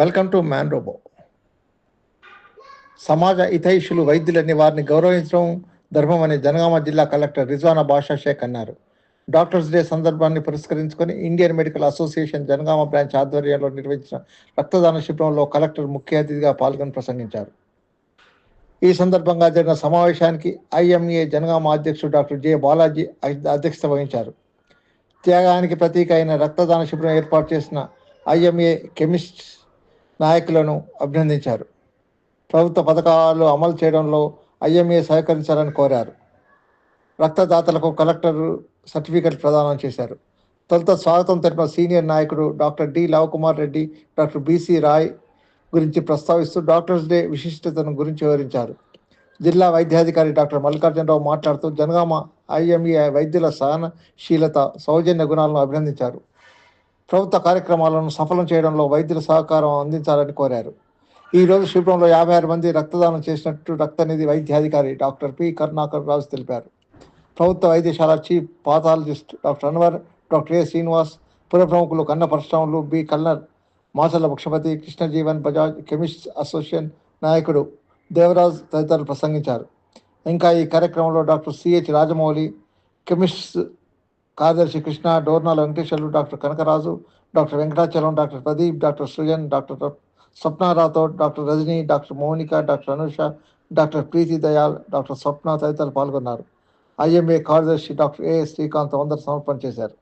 Welcome to man robo సమాజ హితైషులు వైద్యులని వారిని గౌరవించడం ధర్మం అని జనగామ జిల్లా కలెక్టర్ రిజ్వానా బాషా షేక్ అన్నారు. డాక్టర్స్ డే సందర్భాన్ని పురస్కరించుకొని Indian medical association Janagama branch ఆధ్వర్యంలో నిర్వహించిన రక్తదాన శిబిరంలో కలెక్టర్ ముఖ్య అతిథిగా పాల్గొని ప్రసంగించారు. ఈ సందర్భంగా జరిగిన సమావేశానికి ఐఎంఏ జనగామ అధ్యక్షుడు డాక్టర్ జె బాలాజీ అధ్యక్షత వహించారు. త్యాగానికి ప్రతీక అయిన రక్తదాన శిబిరం ఏర్పాటు చేసిన ఐఎంఏ కెమిస్ట్ నాయకులను అభినందించారు. ప్రభుత్వ పథకాలు అమలు చేయడంలో ఐఎంఏ సహకరించాలని కోరారు. రక్తదాతలకు కలెక్టర్ సర్టిఫికెట్ ప్రదానం చేశారు. తొలుత స్వాగతం తెలిపిన సీనియర్ నాయకుడు doctor D Lavakumar Reddy doctor B C Roy గురించి ప్రస్తావిస్తూ డాక్టర్స్ డే విశిష్టతను గురించి వివరించారు. జిల్లా వైద్యాధికారి డాక్టర్ మల్లికార్జునరావు మాట్లాడుతూ జనగామ ఐఎంఈ వైద్యుల సహనశీలత సౌజన్య గుణాలను అభినందించారు. ప్రభుత్వ కార్యక్రమాలను సఫలం చేయడంలో వైద్యుల సహకారం అందించాలని కోరారు. ఈ రోజు శిబిరంలో యాభై ఆరు మంది రక్తదానం చేసినట్టు రక్తనిధి వైద్యాధికారి డాక్టర్ పి. కరుణాకర్ రాజు తెలిపారు. ప్రభుత్వ వైద్యశాల chief pathologist doctor Anwar doctor A. Srinivas పుర ప్రముఖులు కన్న పరశురాములు బి. కల్నర్ మాచల్ల ముఖ్యపతి కృష్ణజీవన్ బజాజ్ కెమిస్ట్ అసోసియేషన్ నాయకుడు దేవరాజ్ తదితరులు ప్రసంగించారు. ఇంకా ఈ కార్యక్రమంలో డాక్టర్ సిహెచ్ రాజమౌళి కెమిస్ట్ కార్యదర్శి Krishna Dornala Venkateswarlu doctor Kanakaraju doctor Venkatachalam doctor Pradeep doctor Srujan doctor Swapna Rathod doctor Rajani doctor Mounika doctor Anusha doctor Preethi Dayal doctor Swapna తదితరులు పాల్గొన్నారు. ఐఎంఏ కార్యదర్శి డాక్టర్ ఏ శ్రీకాంత్ వందరు సమర్పణ చేశారు.